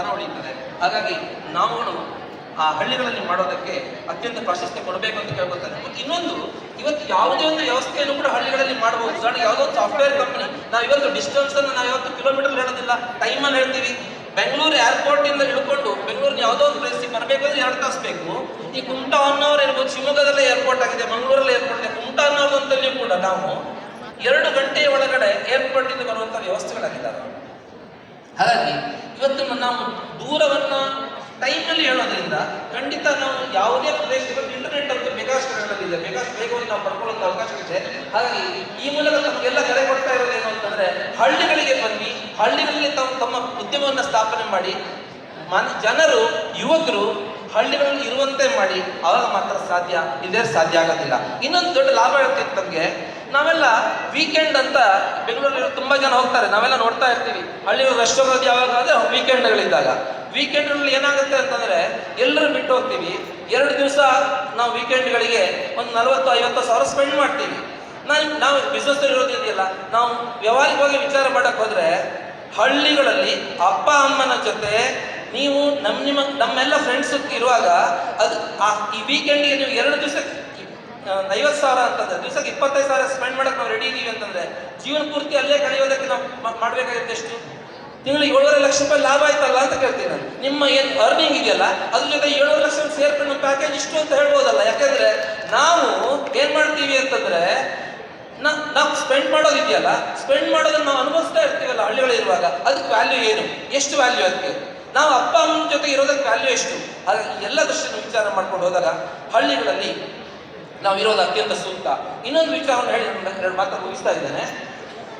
ತನ ಉಳಿಯುತ್ತದೆ. ಹಾಗಾಗಿ ನಾವುಗಳು ಆ ಹಳ್ಳಿಗಳಲ್ಲಿ ಮಾಡೋದಕ್ಕೆ ಅತ್ಯಂತ ಪ್ರಾಶಸ್ತ್ಯ ಕೊಡಬೇಕು ಅಂತ ಕೇಳ್ಕೊತಾರೆ ಮತ್ತು ಇನ್ನೊಂದು, ಇವತ್ತು ಯಾವುದೇ ಒಂದು ವ್ಯವಸ್ಥೆಯನ್ನು ಕೂಡ ಹಳ್ಳಿಗಳಲ್ಲಿ ಮಾಡಬಹುದು. ಉದಾಹರಣೆ ಯಾವುದೋ ಸಾಫ್ಟ್ವೇರ್ ಕಂಪನಿ ನಾವು ಇವತ್ತು ಡಿಸ್ಟೆನ್ಸ್ ಅನ್ನು ನಾವು ಯಾವತ್ತು ಕಿಲೋಮೀಟರ್ ಹೇಳೋದಿಲ್ಲ ಟೈಮಲ್ಲಿ ಹೇಳ್ತೀವಿ. ಬೆಂಗಳೂರು ಏರ್ಪೋರ್ಟ್ ಇಂದ ಹಿಡ್ಕೊಂಡು ಬೆಂಗಳೂರಿನ ಯಾವುದೋ ಒಂದು ಪ್ಲೇಸಿಗೆ ಬರಬೇಕಾದ್ರೆ ಎರಡು ತಾಸು ಬೇಕು. ಈ ಕುಮಟಾ ಅನ್ನೋರು ಇರ್ಬೋದು, ಶಿವಮೊಗ್ಗದಲ್ಲೇ ಏರ್ಪೋರ್ಟ್ ಆಗಿದೆ, ಮಂಗಳೂರಲ್ಲಿ ಏರ್ಪೋರ್ಟ್ ಇದೆ. ಕುಮಟಾ ಅನ್ನೋದಂತಲ್ಲಿಯೂ ಕೂಡ ನಾವು ಎರಡು ಗಂಟೆಯ ಒಳಗಡೆ ಏರ್ಪೋರ್ಟ್ ಇಂದ ಬರುವಂತ ವ್ಯವಸ್ಥೆಗಳಾಗಿದ್ದಾವೆ. ಹಾಗಾಗಿ ಇವತ್ತು ನಾವು ದೂರವನ್ನು ಟೈಮಲ್ಲಿ ಹೇಳೋದ್ರಿಂದ ಖಂಡಿತ ನಾವು ಯಾವುದೇ ಪ್ರದೇಶದಲ್ಲಿ ಇಂಟರ್ನೆಟ್ ಅಂತ ಬೇಕಾಷ್ಟು ಇದೆ. ಬೇಕಾಷ್ಟು ವೇಗವನ್ನು ನಾವು ಪಡ್ಕೊಳ್ಳೋದು ಅವಕಾಶ ಇದೆ. ಹಾಗಾಗಿ ಈ ಮೂಲಕ ತಮಗೆಲ್ಲ ಕರೆ ಕೊಡ್ತಾ ಇರೋದು ಏನು ಅಂತಂದ್ರೆ ಹಳ್ಳಿಗಳಿಗೆ ಬನ್ನಿ ಹಳ್ಳಿಗಳಲ್ಲಿ ತಾವು ತಮ್ಮ ಉದ್ಯಮವನ್ನು ಸ್ಥಾಪನೆ ಮಾಡಿ, ಮನ್, ಜನರು, ಯುವಕರು ಹಳ್ಳಿಗಳಲ್ಲಿ ಇರುವಂತೆ ಮಾಡಿ, ಅವಾಗ ಮಾತ್ರ ಸಾಧ್ಯ ಇದೇ ಸಾಧ್ಯ ಆಗೋದಿಲ್ಲ. ಇನ್ನೊಂದು ದೊಡ್ಡ ಲಾಭ ಹೇಳ್ತಿತ್ತು ತಮಗೆ. ನಾವೆಲ್ಲ ವೀಕೆಂಡ್ ಅಂತ ಬೆಂಗಳೂರಲ್ಲಿ ತುಂಬ ಜನ ಹೋಗ್ತಾರೆ. ನಾವೆಲ್ಲ ನೋಡ್ತಾ ಇರ್ತೀವಿ. ಹಳ್ಳಿ ರೆಸ್ಟೋರೆಂಟ್ ಯಾವಾಗ ಅಂದ್ರೆ ವೀಕೆಂಡ್ಗಳಿದ್ದಾಗ ವೀಕೆಂಡ್ಗಳಲ್ಲಿ ಏನಾಗುತ್ತೆ ಅಂತಂದ್ರೆ ಎಲ್ಲರೂ ಬಿಟ್ಟು ಹೋಗ್ತೀವಿ. ಎರಡು ದಿವಸ ನಾವು ವೀಕೆಂಡ್ಗಳಿಗೆ ಒಂದು ನಲವತ್ತು, ಐವತ್ತು ಸಾವಿರ ಸ್ಪೆಂಡ್ ಮಾಡ್ತೀವಿ. ನಾನು, ನಾವು ಬಿಸ್ನೆಸ್ ಇರೋದಿದೆಯಲ್ಲ ನಾವು ವ್ಯವಹಾರಿಕವಾಗಿ ವಿಚಾರ ಮಾಡಕ್ ಹೋದ್ರೆ ಹಳ್ಳಿಗಳಲ್ಲಿ ಅಪ್ಪ, ಅಮ್ಮನ ಜೊತೆ ನೀವು ನಮ್ಮ ನಿಮ್ಮ, ನಮ್ಮೆಲ್ಲ ಫ್ರೆಂಡ್ಸ್ ಇರುವಾಗ ಅದು ಈ ವೀಕೆಂಡ್ಗೆ ನೀವು ಎರಡು ದಿವಸ ಐವತ್ತು ಸಾವಿರ ಅಂತಂದ್ರೆ, ದಿವಸಕ್ಕೆ ಇಪ್ಪತ್ತೈದು ಸಾವಿರ ಸ್ಪೆಂಡ್ ಮಾಡಕ್ಕೆ ನಾವು ರೆಡಿ ಇದೀವಿ ಅಂತಂದ್ರೆ, ಜೀವನ ಪೂರ್ತಿ ಅಲ್ಲೇ ಕಳೆಯೋದಕ್ಕೆ ನಾವು ಮಾಡ್ಬೇಕಾಗಿರುತ್ತೆ ಎಷ್ಟು? ತಿಂಗಳಿಗೆ ಏಳುವರೆ ಲಕ್ಷ ರೂಪಾಯಿ ಲಾಭ ಆಯ್ತಲ್ಲ ಅಂತ ಕೇಳ್ತೀನಿ ನಾನು. ನಿಮ್ಮ ಏನು ಅರ್ನಿಂಗ್ ಇದೆಯಲ್ಲ, ಅದ್ರ ಜೊತೆ ಏಳುವರೆ ಲಕ್ಷ ಸೇರ್ಕೊಂಡು ಪ್ಯಾಕೇಜ್ ಇಷ್ಟು ಅಂತ ಹೇಳ್ಬೋದಲ್ಲ. ಯಾಕಂದ್ರೆ ನಾವು ಏನ್ ಮಾಡ್ತೀವಿ ಅಂತಂದ್ರೆ ನಾವು ಸ್ಪೆಂಡ್ ಮಾಡೋದಿದೆಯಲ್ಲ ಸ್ಪೆಂಡ್ ಮಾಡೋದನ್ನ ನಾವು ಅನುಭವಿಸ್ತಾ ಇರ್ತೀವಲ್ಲ ಹಳ್ಳಿಗಳಿರುವಾಗ ಅದಕ್ಕೆ ವ್ಯಾಲ್ಯೂ ಏನು? ಎಷ್ಟು ವ್ಯಾಲ್ಯೂ ಅದಕ್ಕೆ? ನಾವು ಅಪ್ಪ ಅಮ್ಮನ ಜೊತೆ ಇರೋದಕ್ಕೆ ವ್ಯಾಲ್ಯೂ ಎಷ್ಟು? ಹಾಗಾಗಿ ಎಲ್ಲ ದೃಷ್ಟಿಯನ್ನು ವಿಚಾರ ಮಾಡ್ಕೊಂಡು ಹೋದಾಗ ಹಳ್ಳಿಗಳಲ್ಲಿ ನಾವು ಇರೋದು ಅತ್ಯಂತ ಸೂಕ್ತ. ಇನ್ನೊಂದು ವಿಚಾರವನ್ನು ಹೇಳಿ ಎರಡು ಮಾತ್ರ ಮುಗಿಸ್ತಾ ಇದ್ದೇನೆ.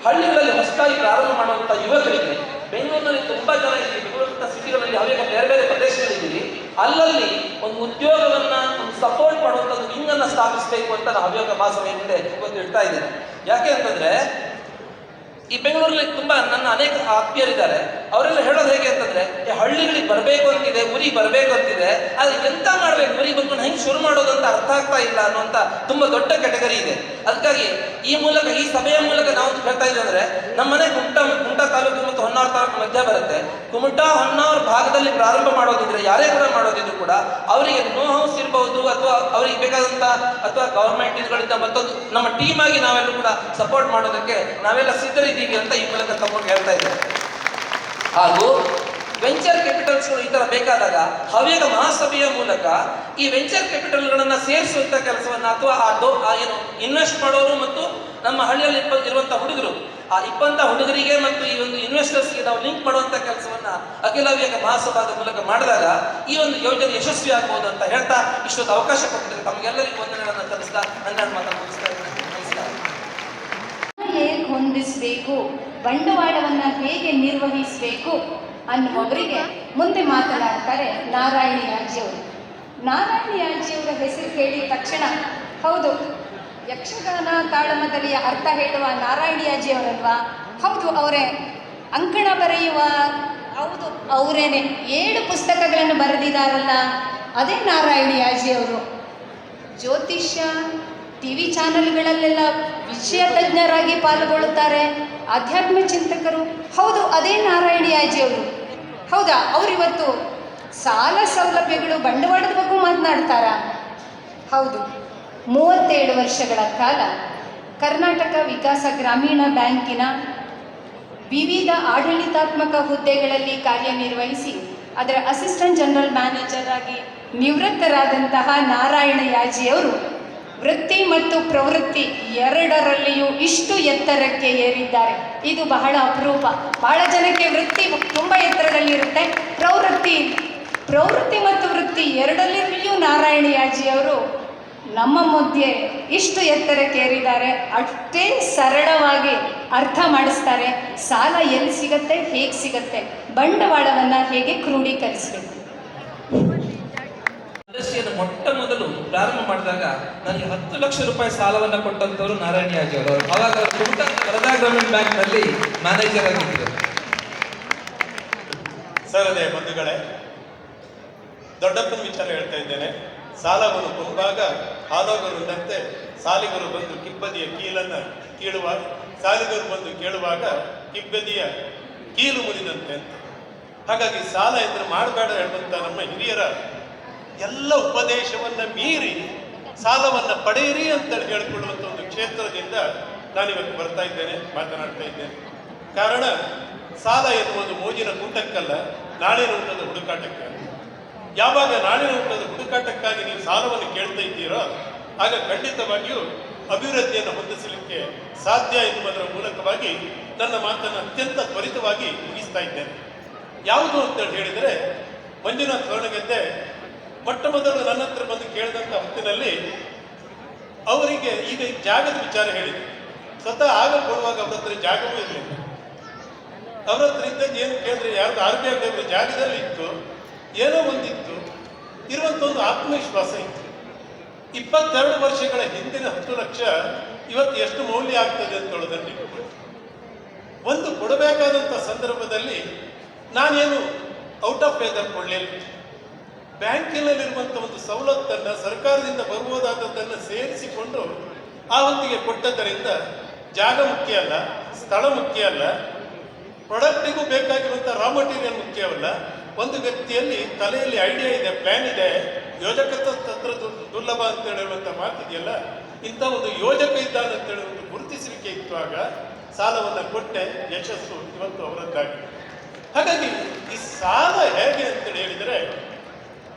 ಹಳ್ಳಿಗಳಲ್ಲಿ ಹೊಸದಾಗಿ ಪ್ರಾರಂಭ ಮಾಡುವಂಥ ಯುವಕರಿಗೆ, ಬೆಂಗಳೂರಿನಲ್ಲಿ ತುಂಬಾ ಜನ ಇದ್ದೀವಿ ಬೆಂಗಳೂರಿನ ಸಿಟಿಗಳಲ್ಲಿ ಅವೇಗ ಬೇರೆ ಬೇರೆ ಪ್ರದೇಶಗಳಿದ್ದೀವಿ ಅಲ್ಲಲ್ಲಿ ಒಂದು ಉದ್ಯೋಗವನ್ನ ಒಂದು ಸಪೋರ್ಟ್ ಮಾಡುವಂಥ ಒಂದು ಅನ್ನ ಸ್ಥಾಪಿಸಬೇಕು ಅಂತ ನಾನು ಹವ್ಯೋಗ ಭಾಷೆ ಮುಂದೆ ಇವತ್ತು ಹೇಳ್ತಾ ಇದ್ದೇನೆ. ಯಾಕೆ ಅಂತಂದ್ರೆ, ಈ ಬೆಂಗಳೂರಲ್ಲಿ ತುಂಬಾ ನನ್ನ ಅನೇಕ ಆತ್ಮೀಯರಿದ್ದಾರೆ ಅವರೆಲ್ಲ ಹೇಳೋದು ಹೇಗೆ ಅಂತಂದ್ರೆ ಈ ಹಳ್ಳಿಗಳಿಗೆ ಬರಬೇಕು ಅಂತಿದೆ, ಊರಿಗೆ ಬರಬೇಕು ಅಂತಿದೆ, ಆದ್ರೆ ಎಂತ ಮಾಡ್ಬೇಕು? ಊರಿಗೆ ಬಂದ್ಕೊಂಡು ಹೆಂಗೆ ಶುರು ಮಾಡೋದು ಅಂತ ಅರ್ಥ ಆಗ್ತಾ ಇಲ್ಲ ಅನ್ನುವಂತ ತುಂಬಾ ದೊಡ್ಡ ಕೆಟಗರಿ ಇದೆ. ಅದಕ್ಕಾಗಿ ಈ ಮೂಲಕ, ಈ ಸಭೆಯ ಮೂಲಕ ನಾವು ಹೇಳ್ತಾ ಇದ್ದೇವೆ ಅಂದ್ರೆ, ನಮ್ಮ ಮನೆ ಕುಮಟಾ ಕುಮಟಾ ತಾಲೂಕು ಮತ್ತು ಹೊನ್ನಾವರ ತಾಲೂಕು ಮಧ್ಯ ಬರುತ್ತೆ. ಕುಮಟಾ ಹೊನ್ನಾವರ ಭಾಗದಲ್ಲಿ ಪ್ರಾರಂಭ ಮಾಡೋದಿದ್ರೆ, ಯಾರೇ ಕೂಡ ಮಾಡೋದಿದ್ರು ಕೂಡ ಅವರಿಗೆ ನೋ ಹೌಸ್ ಇರಬಹುದು ಅಥವಾ ಅವರಿಗೆ ಬೇಕಾದಂತ ಅಥವಾ ಗವರ್ಮೆಂಟ್ ಇದುಗಳಿಂದ ಮತ್ತೊಂದು ನಮ್ಮ ಟೀಮ್ ಆಗಿ ನಾವೆಲ್ಲರೂ ಕೂಡ ಸಪೋರ್ಟ್ ಮಾಡೋದಕ್ಕೆ ನಾವೆಲ್ಲ ಸಿದ್ಧರಿದ್ದೀವಿ ಅಂತ ಈ ಮೂಲಕ ತಗೊಂಡು ಹೇಳ್ತಾ ಇದ್ದೇವೆ. ಹಾಗೂ ವೆಂಚರ್ ಕ್ಯಾಪಿಟಲ್ಸ್ಗಳು ಈ ತರ ಬೇಕಾದಾಗ ಹವ್ಯಕ ಮಹಾಸಭೆಯ ಮೂಲಕ ಈ ವೆಂಚರ್ ಕ್ಯಾಪಿಟಲ್ಗಳನ್ನು ಸೇರಿಸುವಂತ ಕೆಲಸವನ್ನ ಅಥವಾ ಆ ಡೋ ಏನು ಇನ್ವೆಸ್ಟ್ ಮಾಡೋರು ಮತ್ತು ನಮ್ಮ ಹಳ್ಳಿಯಲ್ಲಿ ಇಪ್ಪ- ಇರುವಂತ ಹುಡುಗರು, ಆ ಇಪ್ಪಂತ ಹುಡುಗರಿಗೆ ಮತ್ತು ಈ ಒಂದು ಇನ್ವೆಸ್ಟರ್ಸ್ಗೆ ನಾವು ಲಿಂಕ್ ಮಾಡುವಂತ ಕೆಲಸವನ್ನ ಅಖಿಲ ಹವ್ಯಕ ಮಹಾಸಭಾದ ಮೂಲಕ ಮಾಡಿದಾಗ ಈ ಒಂದು ಯೋಜನೆ ಯಶಸ್ವಿ ಆಗ್ಬೋದು ಅಂತ ಹೇಳ್ತಾ ಇಷ್ಟೊಂದು ಅವಕಾಶ ಕೊಟ್ಟಿದ್ದಾರೆ ತಮಗೆಲ್ಲರಿಗೂ ವಂದನೆಗಳನ್ನು ಸಲ್ಲಿಸ್ತಾ ನನ್ನ ಮಾತನ್ನು ಮುಗಿಸ್ತಾ ಹೊಂದಿಸಬೇಕು ಬಂಡವಾಳವನ್ನು ಹೇಗೆ ನಿರ್ವಹಿಸಬೇಕು ಅನ್ನುವವರಿಗೆ ಮುಂದೆ ಮಾತನಾಡ್ತಾರೆ ನಾರಾಯಣಿ ಅಜ್ಜಿಯವರು ನಾರಾಯಣಿ ಅಜ್ಜಿಯವರ ಹೆಸರು ಕೇಳಿದ ತಕ್ಷಣ, ಹೌದು, ಯಕ್ಷಗಾನ ತಾಳಮದಲಿಯ ಅರ್ಥ ಹೇಳುವ ನಾರಾಯಣಿ ಅಜ್ಜಿಯವರಲ್ವಾ ಹೌದು ಅವರೇ, ಅಂಕಣ ಬರೆಯುವ, ಹೌದು ಅವರೇನೆ, ಏಳು ಪುಸ್ತಕಗಳನ್ನು ಬರೆದಿದ್ದಾರಲ್ಲ, ಅದೇ ನಾರಾಯಣಿ ಅಜ್ಜಿಯವರು ಜ್ಯೋತಿಷ್ಯ ಟಿ ವಿ ಚಾನೆಲ್ಗಳಲ್ಲೆಲ್ಲ ವಿಷಯ ತಜ್ಞರಾಗಿ ಪಾಲ್ಗೊಳ್ಳುತ್ತಾರೆ. ಆಧ್ಯಾತ್ಮ ಚಿಂತಕರು. ಹೌದು, ಅದೇ ನಾರಾಯಣಿಯಾಜಿಯವರು. ಹೌದಾ, ಅವರಿವತ್ತು ಸಾಲ ಸೌಲಭ್ಯಗಳು ಬಂಡವಾಳದ ಬಗ್ಗೆ ಮಾತನಾಡ್ತಾರ? ಹೌದು, ಮೂವತ್ತೇಳು ವರ್ಷಗಳ ಕಾಲ ಕರ್ನಾಟಕ ವಿಕಾಸ ಗ್ರಾಮೀಣ ಬ್ಯಾಂಕಿನ ವಿವಿಧ ಆಡಳಿತಾತ್ಮಕ ಹುದ್ದೆಗಳಲ್ಲಿ ಕಾರ್ಯನಿರ್ವಹಿಸಿ ಅದರ ಅಸಿಸ್ಟೆಂಟ್ ಜನರಲ್ ಮ್ಯಾನೇಜರ್ ಆಗಿ ನಿವೃತ್ತರಾದಂತಹ ನಾರಾಯಣ ಯಾಜಿಯವರು ವೃತ್ತಿ ಮತ್ತು ಪ್ರವೃತ್ತಿ ಎರಡರಲ್ಲಿಯೂ ಇಷ್ಟು ಎತ್ತರಕ್ಕೆ ಏರಿದ್ದಾರೆ. ಇದು ಬಹಳ ಅಪರೂಪ. ಬಹಳ ಜನಕ್ಕೆ ವೃತ್ತಿ ತುಂಬ ಎತ್ತರದಲ್ಲಿರುತ್ತೆ. ಪ್ರವೃತ್ತಿ ಪ್ರವೃತ್ತಿ ಮತ್ತು ವೃತ್ತಿ ಎರಡರಲ್ಲಿಯೂ ನಾರಾಯಣಿಯಾಜಿಯವರು ನಮ್ಮ ಮಧ್ಯೆ ಇಷ್ಟು ಎತ್ತರಕ್ಕೆ ಏರಿದ್ದಾರೆ. ಅಷ್ಟೇ ಸರಳವಾಗಿ ಅರ್ಥ ಮಾಡಿಸ್ತಾರೆ. ಸಾಲ ಎಲ್ಲಿ ಸಿಗತ್ತೆ, ಹೇಗೆ ಸಿಗತ್ತೆ, ಬಂಡವಾಳವನ್ನು ಹೇಗೆ ಕ್ರೋಢೀಕರಿಸಬೇಕು ಸದಸ್ಯನ ಮೊಟ್ಟ ಮೊದಲು ಪ್ರಾರಂಭ ಮಾಡಿದಾಗ ನನಗೆ ಹತ್ತು ಲಕ್ಷ ರೂಪಾಯಿ ಸಾಲವನ್ನು ಕೊಟ್ಟಂತವರು ನಾರಾಯಣ ಅವರು. ಅವಾಗ ಕುಮಟಾ ವರದಾ ಗ್ರಾಮೀಣ ಬ್ಯಾಂಕ್ನಲ್ಲಿ ಮ್ಯಾನೇಜರ್ ಆಗಿದ್ದರು ಸರ್, ಅದೇ ಬಂಧುಗಳೇ, ದೊಡ್ಡಪ್ಪನ ವಿಚಾರ ಹೇಳ್ತಾ ಇದ್ದೇನೆ. ಸಾಲವನ್ನು ಕೊಂಬಾಗ ಹಾಲೋಗರುಂದಂತೆ ಸಾಲಿಗರು ಬಂದು ಕಿಬ್ಬದಿಯ ಕೀಲನ್ನ ಕೀಳುವಾಗ ಸಾಲಿಗರು ಬಂದು ಕೇಳುವಾಗ ಕಿಬ್ಬದಿಯ ಕೀಲು ಮುರಿದಂತೆ ಹಾಗಾಗಿ ಸಾಲ ಎಂದ್ರೆ ಮಾಡಬೇಡ ಹೇಳುವಂತ ನಮ್ಮ ಹಿರಿಯರ ಎಲ್ಲ ಉಪದೇಶವನ್ನು ಮೀರಿ ಸಾಲವನ್ನು ಪಡೆಯಿರಿ ಅಂತ ಹೇಳ್ಕೊಳ್ಳುವಂಥ ಒಂದು ಕ್ಷೇತ್ರದಿಂದ ನಾನಿವತ್ತು ಬರ್ತಾ ಇದ್ದೇನೆ, ಮಾತನಾಡ್ತಾ ಇದ್ದೇನೆ. ಕಾರಣ, ಸಾಲ ಎನ್ನುವುದು ಮೋಜಿನ ಕೂಟಕ್ಕಲ್ಲ, ನಾಳಿನ ಊಟದ ಹುಡುಕಾಟಕ್ಕೆ. ಯಾವಾಗ ನಾಳಿನ ಊಟದ ಹುಡುಕಾಟಕ್ಕಾಗಿ ನೀವು ಸಾಲವನ್ನು ಕೇಳ್ತಾ ಇದ್ದೀರೋ, ಆಗ ಖಂಡಿತವಾಗಿಯೂ ಅಭಿವೃದ್ಧಿಯನ್ನು ಹೊಂದಿಸಲಿಕ್ಕೆ ಸಾಧ್ಯ ಎನ್ನುವುದರ ಮೂಲಕವಾಗಿ ನನ್ನ ಮಾತನ್ನು ಅತ್ಯಂತ ತ್ವರಿತವಾಗಿ ಮುಗಿಸ್ತಾ ಇದ್ದೇನೆ. ಯಾವುದು ಅಂತ ಹೇಳಿದರೆ, ಮಂಜುನಾಥ್ ಹೊರಣಗೆದ್ದೆ ಮೊಟ್ಟ ಮೊದಲು ನನ್ನ ಹತ್ರ ಬಂದು ಕೇಳಿದಂಥ ಹೊತ್ತಿನಲ್ಲಿ ಅವರಿಗೆ ಈಗ ಜಾಗದ ವಿಚಾರ ಹೇಳಿದೆ. ಸ್ವತಃ ಆಗ ಕೊಡುವಾಗ ಅವ್ರ ಹತ್ರ ಜಾಗವೂ ಇರಲಿಲ್ಲ. ಅವ್ರ ಹತ್ರ ಇದ್ದಾಗ ಏನು ಕೇಳಿದ್ರೆ ಯಾರ್ದು ಆರ್ ಬಿ ಐ ಜಾಗದಲ್ಲಿ ಇತ್ತು, ಏನೋ ಒಂದಿತ್ತು ಇರುವಂಥ ಒಂದು ಆತ್ಮವಿಶ್ವಾಸ ಇತ್ತು. ಇಪ್ಪತ್ತೆರಡು ವರ್ಷಗಳ ಹಿಂದಿನ ಹತ್ತು ಲಕ್ಷ ಇವತ್ತು ಎಷ್ಟು ಮೌಲ್ಯ ಆಗ್ತದೆ ಅಂತ ಹೇಳೋದನ್ನು ಒಂದು ಕೊಡಬೇಕಾದಂಥ ಸಂದರ್ಭದಲ್ಲಿ ನಾನೇನು ಔಟ್ ಆಫ್ ವೇದರ್ ಕೊಡಲಿಲ್ಲ ಬ್ಯಾಂಕಿನಲ್ಲಿರುವಂಥ ಒಂದು ಸವಲತ್ತನ್ನು ಸರ್ಕಾರದಿಂದ ಬರುವುದಾದದ್ದನ್ನು ಸೇರಿಸಿಕೊಂಡು ಆ ಹೊತ್ತಿಗೆ ಕೊಟ್ಟದ್ದರಿಂದ ಜಾಗ ಮುಖ್ಯ ಅಲ್ಲ, ಸ್ಥಳ ಮುಖ್ಯ ಅಲ್ಲ, ಪ್ರಾಡಕ್ಟಿಗೂ ಬೇಕಾಗಿರುವಂಥ ರಾ ಮಟೀರಿಯಲ್ ಮುಖ್ಯವಲ್ಲ ಒಂದು ವ್ಯಕ್ತಿಯಲ್ಲಿ ತಲೆಯಲ್ಲಿ ಐಡಿಯಾ ಇದೆ ಪ್ಲಾನ್ ಇದೆ ಯೋಜಕ ತಂತ್ರ ದುರ್ಲಭ ಅಂತ ಹೇಳುವಂತ ಮಾತಿದೆಯಲ್ಲ, ಇಂಥ ಒಂದು ಯೋಜಕ ಇದ್ದಾನೆ ಅಂತ ಹೇಳಿ ಒಂದು ಗುರುತಿಸಲಿಕ್ಕೆ ಇತ್ತು ಆಗ ಸಾಲವನ್ನು ಕೊಟ್ಟೆ, ಯಶಸ್ಸು ಇವತ್ತು ಅವರದ್ದಾಗಿದೆ. ಹಾಗಾಗಿ ಈ ಸಾಲ ಹೇಗೆ ಅಂತೇಳಿ ಹೇಳಿದರೆ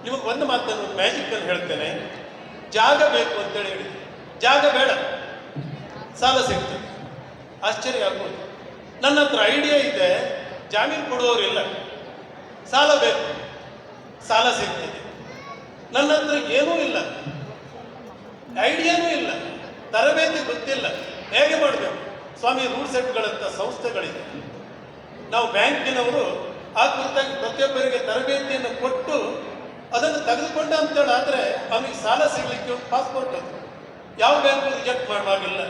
ನಿಮಗೆ ಒಂದು ಮಾತನ್ನು ಮ್ಯಾಜಿಕ್ ಅಲ್ಲಿ ಹೇಳ್ತೇನೆ. ಜಾಗ ಬೇಕು ಅಂತೇಳಿ ಹೇಳಿ ಜಾಗ ಬೇಡ. ಸಾಲ ಸಿಗ್ತದೆ. ಆಶ್ಚರ್ಯ ಆಗ್ಬೋದು. ನನ್ನ ಹತ್ರ ಐಡಿಯಾ ಇದೆ. ಜಾಮೀನು ಕೊಡುವವರಿಲ್ಲ. ಸಾಲ ಬೇಕು. ಸಾಲ ಸಿಗ್ತದೆ. ನನ್ನ ಹತ್ರ ಏನೂ ಇಲ್ಲ. ಐಡಿಯಾನೂ ಇಲ್ಲ. ತರಬೇತಿ ಗೊತ್ತಿಲ್ಲ. ಹೇಗೆ ಮಾಡಬೇಕು? ಸ್ವಾಮಿ ರೂಲ್ ಸೆಟ್ಗಳಂಥ ಸಂಸ್ಥೆಗಳಿದೆ. ನಾವು ಬ್ಯಾಂಕಿನವರು ಆ ಕುರಿತಾಗಿ ಪ್ರತಿಯೊಬ್ಬರಿಗೆ ತರಬೇತಿಯನ್ನು ಕೊಟ್ಟು ಅದನ್ನು ತೆಗೆದುಕೊಂಡ ಅಂತೇಳಿ ಆದರೆ ಅವನಿಗೆ ಸಾಲ ಸಿಗಲಿಕ್ಕೆ ಒಂದು ಪಾಸ್ಪೋರ್ಟ್ ಅದು ಯಾವ ಬ್ಯಾಂಕ್ ರಿಜೆಕ್ಟ್ ಮಾಡುವಾಗಿಲ್ಲ.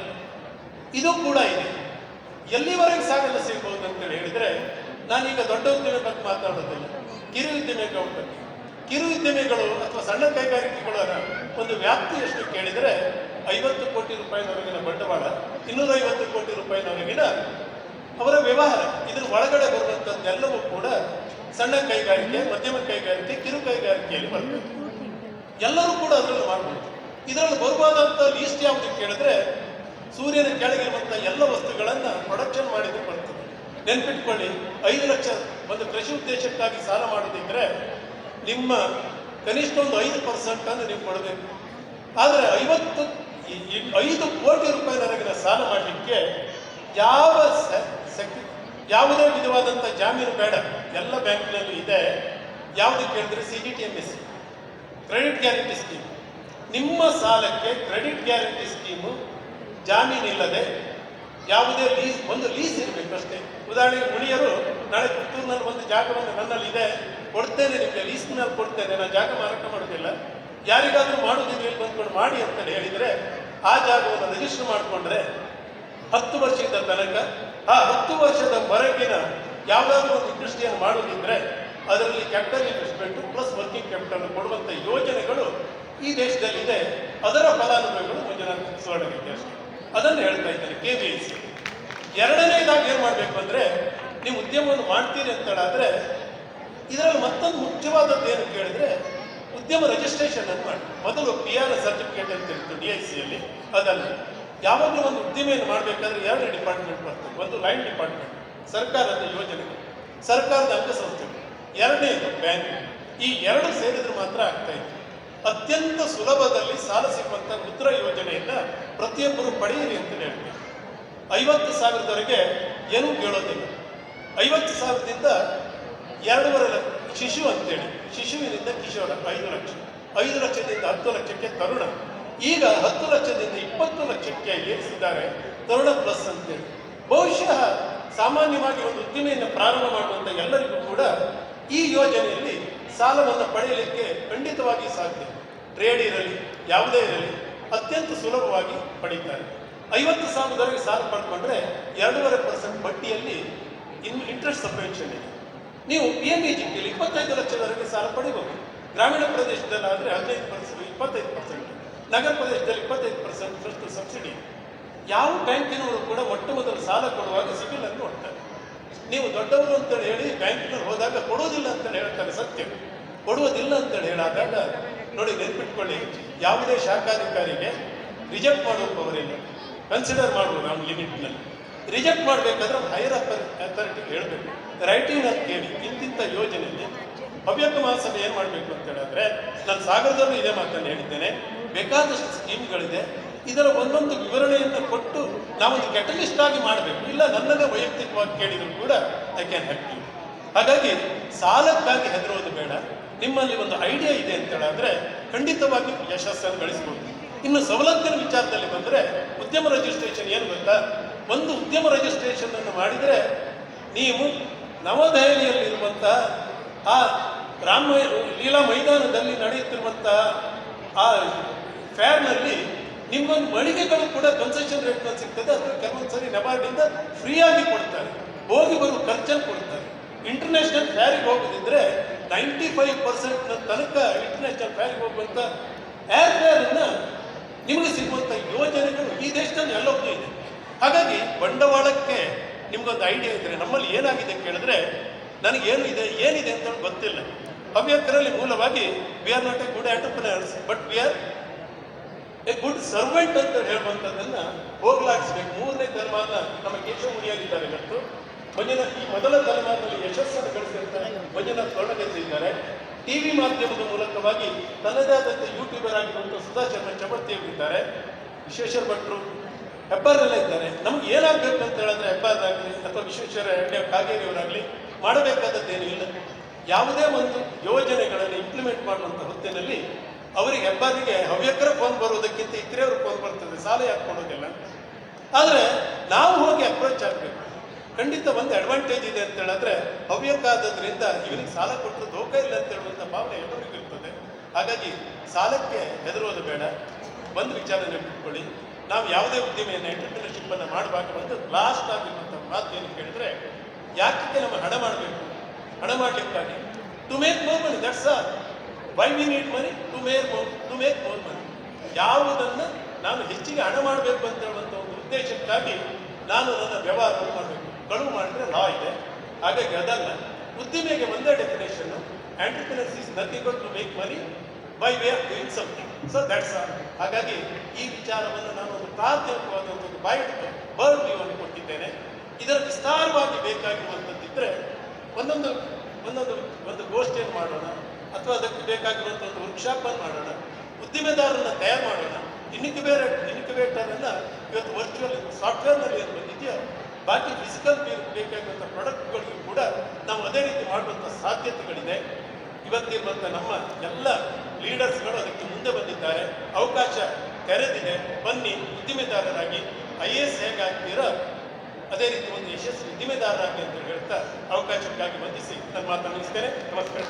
ಇದು ಕೂಡ ಇದೆ. ಎಲ್ಲಿವರೆಗೆ ಸಾಲ ಸಿಗ್ಬೋದು ಅಂತೇಳಿ ಹೇಳಿದರೆ, ನಾನೀಗ ದೊಡ್ಡ ಉದ್ಯಮಿ ಬಗ್ಗೆ ಮಾತಾಡೋದಿಲ್ಲ. ಕಿರು ಉದ್ಯಮಿಗಳ ಬಗ್ಗೆ ಕಿರು ಉದ್ಯಮಿಗಳು ಅಥವಾ ಸಣ್ಣ ಕೈಗಾರಿಕೆಗಳ ಒಂದು ವ್ಯಾಪ್ತಿ ಎಷ್ಟು ಕೇಳಿದರೆ, ಐವತ್ತು ಕೋಟಿ ರೂಪಾಯಿನವರೆಗಿನ ಬಂಡವಾಳ, ಇನ್ನೂರೈವತ್ತು ಕೋಟಿ ರೂಪಾಯಿನವರೆಗಿನ ಅವರ ವ್ಯವಹಾರ. ಇದ್ರ ಒಳಗಡೆ ಬರುವಂಥದ್ದೆಲ್ಲವೂ ಸಣ್ಣ ಕೈಗಾರಿಕೆ, ಮಧ್ಯಮ ಕೈಗಾರಿಕೆ, ಕಿರು ಕೈಗಾರಿಕೆಯಲ್ಲಿ ಬರ್ತದೆ. ಎಲ್ಲರೂ ಕೂಡ ಅದರಲ್ಲಿ ಮಾಡ್ಬೋದು. ಇದರಲ್ಲಿ ಬರ್ಬೋದಂತ ಲೀಸ್ಟ್ ಯಾವುದು ಕೇಳಿದ್ರೆ, ಸೂರ್ಯನ ಕೆಳಗಿರುವಂಥ ಎಲ್ಲ ವಸ್ತುಗಳನ್ನು ಪ್ರೊಡಕ್ಷನ್ ಮಾಡಿದ್ರೆ ಬರ್ತದೆ. ನೆನ್ಪಿಟ್ಕೊಳ್ಳಿ, ಐದು ಲಕ್ಷ ಒಂದು ಕೃಷಿ ಉದ್ದೇಶಕ್ಕಾಗಿ ಸಾಲ ಮಾಡೋದಿದ್ರೆ ನಿಮ್ಮ ಕನಿಷ್ಠ ಒಂದು ಐದು ಪರ್ಸೆಂಟ್ ಅನ್ನು ನೀವು ಕೊಡಬೇಕು. ಆದರೆ ಐವತ್ತು ಐದು ಕೋಟಿ ರೂಪಾಯಿವರೆಗಿನ ಸಾಲ ಮಾಡಲಿಕ್ಕೆ ಯಾವ ಸೆಕ್- ಯಾವುದೇ ವಿಧವಾದಂಥ ಜಾಮೀನು ಬೇಡ. ಎಲ್ಲ ಬ್ಯಾಂಕ್ನಲ್ಲೂ ಇದೆ. ಯಾವುದು ಕೇಳಿದ್ರೆ C G T M S credit guarantee scheme ನಿಮ್ಮ ಸಾಲಕ್ಕೆ ಕ್ರೆಡಿಟ್ ಗ್ಯಾರಂಟಿ ಸ್ಕೀಮು ಜಾಮೀನಿಲ್ಲದೆ ಯಾವುದೇ ಲೀಸ್ ಒಂದು ಲೀಸ್ ಇರಬೇಕು ಅಷ್ಟೇ. ಉದಾಹರಣೆಗೆ ಮುಳಿಯರು ನಾಳೆ ಪುತ್ತೂರಿನಲ್ಲಿ ಒಂದು ಜಾಗವನ್ನು ನನ್ನಲ್ಲಿ ಇದೆ, ಕೊಡ್ತೇನೆ ನಿಮಗೆ ಲೀಸ್ನಲ್ಲಿ ಕೊಡ್ತೇನೆ, ನಾನು ಜಾಗ ಮಾರಾಟ ಮಾಡೋದಿಲ್ಲ ಯಾರಿಗಾದರೂ ಮಾಡೋದಿದ್ರೆ ಇಲ್ಲಿ ಬಂದ್ಕೊಂಡು ಮಾಡಿ ಅಂತ ಹೇಳಿದರೆ ಆ ಜಾಗವನ್ನು ರಿಜಿಸ್ಟರ್ ಮಾಡಿಕೊಂಡ್ರೆ ಹತ್ತು ವರ್ಷದ ತನಕ ಆ ಹತ್ತು ವರ್ಷದ ಹೊರಗಿನ ಯಾವುದಾದ್ರೂ ಒಂದು ಇಂಡಸ್ಟ್ರಿಯನ್ನು ಮಾಡೋದಿದ್ರೆ ಅದರಲ್ಲಿ capital investment plus working capital ಕೊಡುವಂಥ ಯೋಜನೆಗಳು ಈ ದೇಶದಲ್ಲಿದೆ. ಅದರ ಫಲಾನುಭವಿಗಳು ಮಂಜುನಾಥ್ ಸುವರ್ಣಗಿರಿ ಅಷ್ಟೇ. ಅದನ್ನು ಹೇಳ್ತಾ ಇದ್ದಾರೆ ಕೆ ಬಿ ಸಿ ಎರಡನೇದಾಗಿ ಏನು ಮಾಡಬೇಕು ಅಂದರೆ ನೀವು ಉದ್ಯಮವನ್ನು ಮಾಡ್ತೀರಿ ಅಂತೇಳಾದರೆ ಇದರಲ್ಲಿ ಮತ್ತೊಂದು ಮುಖ್ಯವಾದದ್ದು ಏನು ಕೇಳಿದ್ರೆ ಉದ್ಯಮ ರಿಜಿಸ್ಟ್ರೇಷನ್ ಅನ್ನು ಮಾಡಿ ಮೊದಲು ಪಿ ಆರ್ ಸರ್ಟಿಫಿಕೇಟ್ ಅಂತ ಇತ್ತು ಡಿ ಐ ಸಿಯಲ್ಲಿ ಅದಲ್ಲ ಯಾವಾಗಲೂ ಒಂದು ಉದ್ದಿಮೆಯನ್ನು ಮಾಡಬೇಕಾದ್ರೆ ಎರಡು ಡಿಪಾರ್ಟ್ಮೆಂಟ್ ಬರ್ತದೆ. ಒಂದು ಲೈನ್ ಡಿಪಾರ್ಟ್ಮೆಂಟ್ ಸರ್ಕಾರದ ಯೋಜನೆಗಳು, ಸರ್ಕಾರದ ಅಂಗಸಂಸ್ಥೆಗಳು. ಎರಡನೇದು ಬ್ಯಾಂಕ್ ಈ ಎರಡು ಸೇರಿದ್ರೆ ಮಾತ್ರ ಆಗ್ತಾ ಇತ್ತು ಅತ್ಯಂತ ಸುಲಭದಲ್ಲಿ ಸಾಲ ಸಿಗುವಂಥ ಮುದ್ರಾ ಯೋಜನೆಯನ್ನು ಪ್ರತಿಯೊಬ್ಬರು ಪಡೆಯಿರಿ ಅಂತ ಹೇಳ್ತಾರೆ. ಐವತ್ತು ಸಾವಿರದವರೆಗೆ ಏನೂ ಕೇಳೋದಿಲ್ಲ. ಐವತ್ತು ಸಾವಿರದಿಂದ ಎರಡೂವರೆ ಲಕ್ಷ, ಶಿಶು ಅಂತೇಳಿ. ಶಿಶುವಿನಿಂದ ಕಿಶೋರ ಐದು ಲಕ್ಷ. ಐದು ಲಕ್ಷದಿಂದ ಹತ್ತು ಲಕ್ಷಕ್ಕೆ ತರುಣ. ಈಗ ಹತ್ತು ಲಕ್ಷದಿಂದ ಇಪ್ಪತ್ತು ಲಕ್ಷಕ್ಕೆ ಏರಿಸಿದ್ದಾರೆ ತರುಣ ಪ್ಲಸ್ ಅಂತೇಳಿ ಬಹುಶಃ ಸಾಮಾನ್ಯವಾಗಿ ಒಂದು ಉದ್ದಿಮೆಯನ್ನು ಪ್ರಾರಂಭ ಮಾಡುವಂಥ ಎಲ್ಲರಿಗೂ ಕೂಡ ಈ ಯೋಜನೆಯಲ್ಲಿ ಸಾಲವನ್ನು ಪಡೆಯಲಿಕ್ಕೆ ಖಂಡಿತವಾಗಿ ಸಾಧ್ಯ. ಟ್ರೇಡ್ ಇರಲಿ, ಯಾವುದೇ ಇರಲಿ, ಅತ್ಯಂತ ಸುಲಭವಾಗಿ ಪಡೀತಾರೆ. ಐವತ್ತು ಸಾವಿರದವರೆಗೆ ಸಾಲ ಪಡ್ಕೊಂಡ್ರೆ ಎರಡೂವರೆ ಪರ್ಸೆಂಟ್ ಬಡ್ಡಿಯಲ್ಲಿ ಇನ್ ಇಂಟ್ರೆಸ್ಟ್ ಸಬ್ವೆನ್ಷನ್ ಇದೆ. ನೀವು ಪಿ ಎಂ ಇ ಜಿಪಿಯಲ್ಲಿ ಇಪ್ಪತ್ತೈದು ಲಕ್ಷದವರೆಗೆ ಸಾಲ ಪಡೆಯಬಹುದು ಗ್ರಾಮೀಣ ಪ್ರದೇಶದಲ್ಲಾದರೆ ಹದಿನೈದು ಪರ್ಸೆಂಟ್ ಇಪ್ಪತ್ತೈದು ಪರ್ಸೆಂಟ್ ನಗರ ಪ್ರದೇಶದಲ್ಲಿ ಇಪ್ಪತ್ತೈದು ಪರ್ಸೆಂಟ್ ಸಬ್ಸಿಡಿ. ಯಾವ ಬ್ಯಾಂಕಿನವರು ಕೂಡ ಮೊಟ್ಟ ಮೊದಲು ಸಾಲ ಕೊಡುವಾಗ ಸಿಬಿಲ್ ಅನ್ನು ನೋಡ್ತಾರೆ ನೀವು ದೊಡ್ಡವರು ಅಂತೇಳಿ ಹೇಳಿ ಬ್ಯಾಂಕಿನಲ್ಲಿ ಹೋದಾಗ ಕೊಡೋದಿಲ್ಲ ಅಂತೇಳಿ ಹೇಳ್ತಾರೆ ಸತ್ಯ. ಕೊಡುವುದಿಲ್ಲ ಅಂತೇಳಿ ಹೇಳಾದಾಗ ನೋಡಿ ನೆನ್ಪಿಟ್ಕೊಳ್ಳಿ, ಯಾವುದೇ ಶಾಖಾಧಿಕಾರಿಗೆ ರಿಜೆಕ್ಟ್ ಮಾಡುವವರಿಲ್ಲ ಕನ್ಸಿಡರ್ ಮಾಡುವ ನಮ್ಮ ಲಿಮಿಟ್ನಲ್ಲಿ. ರಿಜೆಕ್ಟ್ ಮಾಡಬೇಕಾದ್ರೆ ಹೈಯರ್ ಅಥಾರಿಟಿಗೆ ಹೇಳಬೇಕು. ರೈಟಿಂಗ್ ಅಂತ ಕೇಳಿ ಇಂತಿಂಥ ಯೋಜನೆಯಲ್ಲಿ ಹವ್ಯಕ ಮಹಾಸಭೆ ಏನು ಮಾಡಬೇಕು ಅಂತ ಹೇಳಿದ್ರೆ, ನಾನು ಸಾಗರದಲ್ಲೂ ಇದೇ ಮಾತನ್ನು ಹೇಳಿದ್ದೇನೆ. ಬೇಕಾದಷ್ಟು ಸ್ಕೀಮ್ಗಳಿದೆ. ಇದರ ಒಂದೊಂದು ವಿವರಣೆಯನ್ನು ಕೊಟ್ಟು ನಾವೊಂದು ಕೆಟಲಿಸ್ಟ್ ಆಗಿ ಮಾಡಬೇಕು. ಇಲ್ಲ, ನನ್ನದೇ ವೈಯಕ್ತಿಕವಾಗಿ ಕೇಳಿದರೂ ಕೂಡ ಐ ಕ್ಯಾನ್ ಹಾಗಾಗಿ ಸಾಲಕ್ಕಾಗಿ ಹೆದರೋದು ಬೇಡ. ನಿಮ್ಮಲ್ಲಿ ಒಂದು ಐಡಿಯಾ ಇದೆ ಅಂತ ಹೇಳಿದ್ರೆ ಖಂಡಿತವಾಗಿ ಯಶಸ್ಸನ್ನು ಗಳಿಸಬಹುದು ಇನ್ನು ಸವಲತ್ತಿನ ವಿಚಾರದಲ್ಲಿ ಬಂದರೆ ಉದ್ಯಮ ರಿಜಿಸ್ಟ್ರೇಷನ್ ಏನು ಗೊತ್ತಾ? ಒಂದು ಉದ್ಯಮ ರಿಜಿಸ್ಟ್ರೇಷನ್ ಅನ್ನು ಮಾಡಿದರೆ ನೀವು ನವದೆಹಲಿಯಲ್ಲಿರುವಂಥ ಆ ರಾಮ ಲೀಲಾ ಮೈದಾನದಲ್ಲಿ ನಡೆಯುತ್ತಿರುವಂಥ ಆ ಫೇರ್ನಲ್ಲಿ ನಿಮ್ಮೊಂದು ಮಳಿಗೆಗಳು ಕೂಡ ಕನ್ಸೆಷನ್ ರೇಟ್ನಲ್ಲಿ ಸಿಗ್ತದೆ. ಅಥವಾ ಕೆಲವೊಂದು ಸರಿ ನಬಾರ್ಡಿಂದ ಫ್ರೀಯಾಗಿ ಕೊಡ್ತಾರೆ. ಹೋಗಿ ಬರುವ ಖರ್ಚನ್ನು ಕೊಡ್ತಾರೆ. ಇಂಟರ್ನ್ಯಾಷನಲ್ ಫ್ಯಾರಿಗೆ ಹೋಗೋದಿದ್ರೆ ನೈಂಟಿ ಫೈವ್ ಪರ್ಸೆಂಟ್ನ ತನಕ ಇಂಟರ್ನ್ಯಾಷನಲ್ ಫ್ಯಾರಿಗೆ ಹೋಗುವಂಥ ಏರ್ ಫೇರನ್ನು ನಿಮಗೆ ಸಿಗುವಂಥ ಯೋಜನೆಗಳು ಈ ದೇಶದಲ್ಲಿ ಎಲ್ಲೋಗ್ತಾ ಇದೆ. ಹಾಗಾಗಿ ಬಂಡವಾಳಕ್ಕೆ ನಿಮಗೊಂದು ಐಡಿಯಾ ಇದ್ದರೆ ನಮ್ಮಲ್ಲಿ ಏನಾಗಿದೆ ಕೇಳಿದ್ರೆ, ನನಗೇನು ಇದೆ, ಏನಿದೆ ಅಂತ ಗೊತ್ತಿಲ್ಲ. ಹವ್ಯಕರಲ್ಲಿ ಮೂಲವಾಗಿ we are not a good entrepreneurs but we are a good servant ಅಂತ ಹೇಳುವಂಥದ್ದನ್ನ ಹೋಗ್ಲಾಡಿಸ್ಬೇಕು ಮೂರನೇ ತಲೆಮಾರಿನ ನಮ್ಮ ಕೇಶವ ಮುನಿಯಾಗಿದ್ದಾರೆ ಮತ್ತು ಮಂಜುನಾಥ್ ಈ ಮೊದಲ ತಲೆಮಾರಿನಲ್ಲಿ ಯಶಸ್ಸನ್ನು ಗಳಿಸಿರ್ತಾರೆ ಮಂಜುನಾಥ್ ಟಿ ಟಿವಿ ಮಾಧ್ಯಮದ ಮೂಲಕವಾಗಿ ತನ್ನದೇ ಆದಂಥ ಯೂಟ್ಯೂಬರ್ ಆಗಿರುವಂಥ ಸುಧಾ ಶರ್ಮ ಚಮರ್ತಿಯವರಿದ್ದಾರೆ ವಿಶ್ವೇಶ್ವರ ಭಟ್ರು ಹೆಬ್ಬಾರೆಲ್ಲ ಇದ್ದಾರೆ. ನಮ್ಗೆ ಏನಾಗಬೇಕು ಅಂತ ಹೇಳಿದ್ರೆ ಹೆಬ್ಬಾರ್ದಾಗಲಿ ಅಥವಾ ವಿಶ್ವೇಶ್ವರ ಹೆಣ್ಣೆ ಕಾಗೇರಿಯವರಾಗಲಿ ಮಾಡಬೇಕಾದದ್ದೇನು ಇಲ್ಲ ಯಾವುದೇ ಒಂದು ಯೋಜನೆಗಳನ್ನು ಇಂಪ್ಲಿಮೆಂಟ್ ಮಾಡುವಂಥ ಹೊತ್ತಿನಲ್ಲಿ ಅವರಿಗೆ ಹೆಬ್ಬಾದಿಗೆ ಹವ್ಯಕರ ಫೋನ್ ಬರುವುದಕ್ಕಿಂತ ಇತರೆಯವ್ರ ಫೋನ್ ಬರ್ತದೆ. ಸಾಲ ಯಾಕೆ ಕೊಡೋದಿಲ್ಲ? ಆದರೆ ನಾವು ಹೋಗಿ ಅಪ್ರೋಚ್ ಆಗಬೇಕು. ಖಂಡಿತ ಒಂದು ಅಡ್ವಾಂಟೇಜ್ ಇದೆ ಅಂತ ಹೇಳಿದ್ರೆ ಹವ್ಯಕ ಆದದ್ರಿಂದ ಇವನಿಗೆ ಸಾಲ ಕೊಟ್ಟರೆ ದೋಖ ಇಲ್ಲ ಅಂತ ಹೇಳುವಂಥ ಭಾವನೆ ಎಲ್ಲರಿಗೂ ಇರ್ತದೆ. ಹಾಗಾಗಿ ಸಾಲಕ್ಕೆ ಹೆದರೋದು ಬೇಡ. ಒಂದು ವಿಚಾರ ನೆನಪಿಟ್ಕೊಳ್ಳಿ ನಾವು ಯಾವುದೇ ಉದ್ಯಮೆಯನ್ನು ಎಂಟರ್ಪ್ರಿನರ್ಶಿಪ್ ಅನ್ನು ಮಾಡುವಾಗ ಒಂದು ಲಾಸ್ಟ್ ಆಗಿರುವಂಥ ಮಾತು ಏನು ಕೇಳಿದ್ರೆ, ಯಾಕೆ ನಾವು ಹಣ ಮಾಡಬೇಕು? ಹಣ ಮಾಡಲಿಕ್ಕಾಗಿ. To make more money that's all why we need money to make more to make more money ಯಾವುದನ್ನು ನಾನು ಹೆಚ್ಚಿಗೆ ಹಣ ಮಾಡಬೇಕು ಅಂತ ಹೇಳುವಂಥ ಒಂದು ಉದ್ದೇಶಕ್ಕಾಗಿ ನಾನು ನನ್ನ ವ್ಯವಹಾರವನ್ನು ಮಾಡಬೇಕು. ಕಳುವು ಮಾಡಿದ್ರೆ ಲಾ ಇದೆ. ಹಾಗಾಗಿ ಅದಲ್ಲ ಉದ್ದಿಮೆಗೆ ಒಂದೇ definition entrepreneurs is nothing but to make money by way of doing something so that's all ಹಾಗಾಗಿ ಈ ವಿಚಾರವನ್ನು ನಾನು ಒಂದು ಪ್ರಾಥಮಿಕವಾದಂಥ ಒಂದು ಬಾಯಿಟ್ ಬರ್ಡ್ ವ್ಯೂವನ್ನು ಕೊಟ್ಟಿದ್ದೇನೆ. ಇದರ ವಿಸ್ತಾರವಾಗಿ ಬೇಕಾಗಿರುವಂಥದ್ದಿದ್ರೆ ಒಂದೊಂದು ಒಂದೊಂದು, ಒಂದು ಗೋಷ್ಠಿಯನ್ನು ಮಾಡೋಣ. ಅಥವಾ ಅದಕ್ಕೆ ಬೇಕಾಗಿರುವಂಥ ಒಂದು ವರ್ಕ್ಶಾಪ್ ಅನ್ನು ಮಾಡೋಣ, ಉದ್ದಿಮೆದಾರರನ್ನ ತಯಾರು ಮಾಡೋಣ ಇನ್ಕ್ಯುಬೇರ್ ಇನ್ಕ್ಯುಬೇಟರನ್ನು ಇವತ್ತು ವರ್ಚುವಲ್ ಸಾಫ್ಟ್ವೇರ್ನಲ್ಲಿ ಏನು ಬಂದಿದೆಯೋ? ಬಾಕಿ ಫಿಸಿಕಲ್ ಬೇಕಾಗಿರುವಂಥ ಪ್ರಾಡಕ್ಟ್ಗಳಿಗೂ ಕೂಡ ನಾವು ಅದೇ ರೀತಿ ಮಾಡುವಂಥ ಸಾಧ್ಯತೆಗಳಿದೆ. ಇವತ್ತಿರುವಂಥ ನಮ್ಮ ಎಲ್ಲ ಲೀಡರ್ಸ್ಗಳು ಅದಕ್ಕೆ ಮುಂದೆ ಬಂದಿದ್ದಾರೆ. ಅವಕಾಶ ತೆರೆದಿದೆ ಬನ್ನಿ, ಉದ್ದಿಮೆದಾರರಾಗಿ ಐ ಎ ಎಸ್ ಹೇಗಾಗ್ತೀರೋ, ಅದೇ ರೀತಿ ಒಂದು ಯಶಸ್ವಿ ಉದ್ದಿಮೆದಾರರಾಗಿ ಅಂತ ಹೇಳ್ತಾ ಅವಕಾಶಕ್ಕಾಗಿ ವಂದಿಸಿ. ನನ್ನ ಮಾತನ್ನು ಮುಗಿಸ್ತೇನೆ ನಮಸ್ಕಾರ.